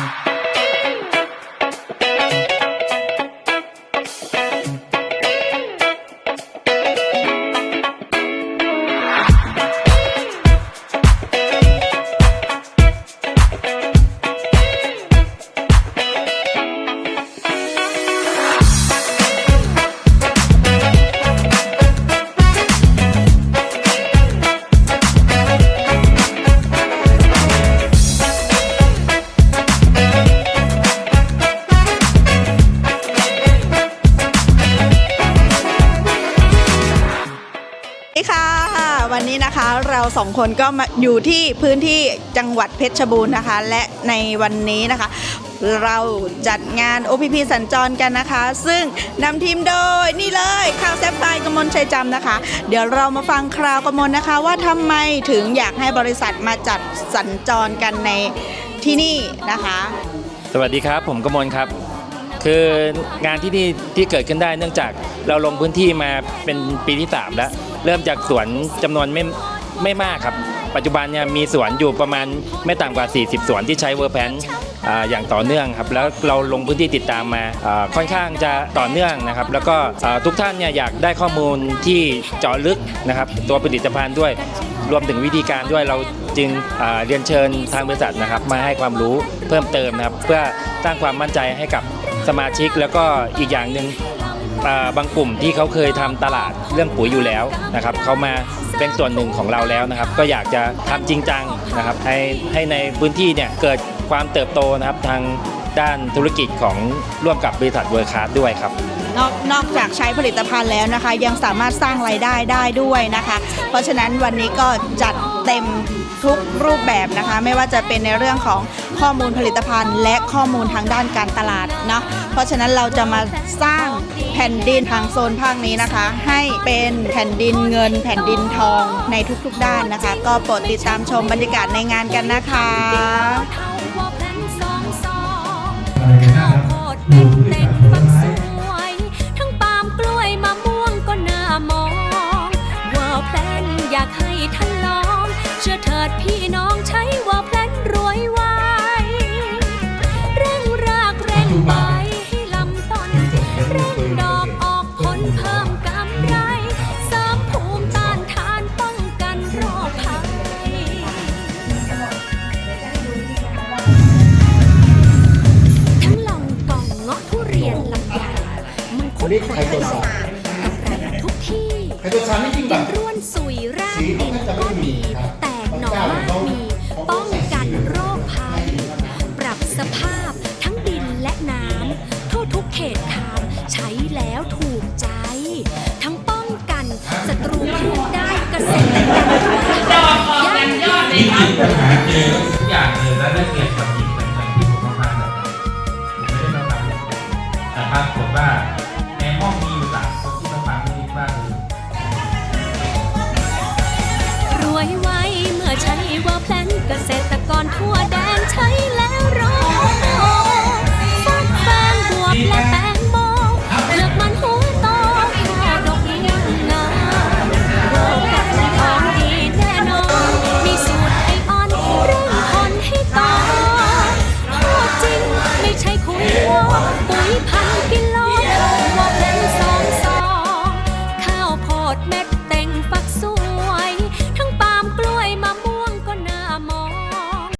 สวั ดีค่ะ วันนี้นะคะเราสองคนก็มาอยู่ที่พื้นที่จังหวัดเพชรบูรณ์นะคะ และในวันนี้นะคะ เราจัดงาน OPP สัญจรกันนะคะ ซึ่งนำทีมโดยนี่เลยข่าวแซฟไฟกมลชัยจำนะคะ เดี๋ยวเรามาฟังคราวกมลนะคะ ว่าทำไมถึงอยากให้บริษัทมาจัดสัญจรกันในที่นี่นะคะ สวัสดีครับ ผมกมลครับ คืองานที่นี่ที่เกิดขึ้นได้เนื่องจากเราลงพื้นที่มาเป็นปีที่ 3 แล้ว เริ่มจากสวนจำนวนไม่ไม่มากครับ ปัจจุบันเนี่ยมีสวนอยู่ประมาณไม่ต่ำกว่า 40 สวนที่ใช้เวอร์แพนอย่างต่อเนื่องครับแล้วเราลงพื้นที่ติดตามมาค่อนข้างจะต่อเนื่องนะครับ แล้วก็ทุกท่านเนี่ยอยากได้ข้อมูลที่เจาะลึกนะครับ ตัวผลิตภัณฑ์ด้วยรวมถึงวิธีการด้วยเราจึงเรียนเชิญทางบริษัทนะครับ มาให้ความรู้เพิ่มเติมนะครับ เพื่อสร้างความมั่นใจให้กับ สมาชิกแล้วก็อีกอย่างหนึ่งบางกลุ่มที่เขาเคยทำตลาดเรื่องปุ๋ยอยู่แล้วนะครับเขามาเป็นส่วนหนึ่งของเราแล้วนะครับ ก็อยากจะทำจริงจังนะครับ ให้ให้ในพื้นที่เนี่ยเกิดความเติบโตนะครับทางด้านธุรกิจของร่วมกับบริษัทเวอร์คาร์ด้วยครับนอกนอกจากใช้ผลิตภัณฑ์แล้วนะคะ ยังสามารถสร้างรายได้ได้ด้วยนะคะ เพราะฉะนั้นวันนี้ก็จัดเต็ม ทุกรูปแบบนะคะ ไม่ว่าจะเป็นในเรื่องของข้อมูลผลิตภัณฑ์ และข้อมูลทางด้านการตลาดเนาะเพราะฉะนั้นเราจะมาสร้างแผ่นดินทางโซนภาคนี้นะคะ ให้เป็นแผ่นดินเงิน แผ่นดินทองในทุกๆด้านนะคะ ก็โปรดติดตามชมบรรยากาศในงานกันนะคะ ดพี่น้องใช้ว่าแพลนรวยไวเร่งรากเร่งใบให้ลำต้นเร่งดอกออกผลเพิ่มกำไรเสริมภูมิต้านทานป้องกันโรคภัยทั้งลองกองเงาะทุเรียนลำไยมังคุดเรียกไข่ตัวสารกำไรทุกที่ไข่ตัวสารนี่จริงแบดิบนร่วนสุย ษตรกรรมทั่วไทยยั่งยืนปัญหาเจอทุกอย่างเลยแล้วได้เก็บ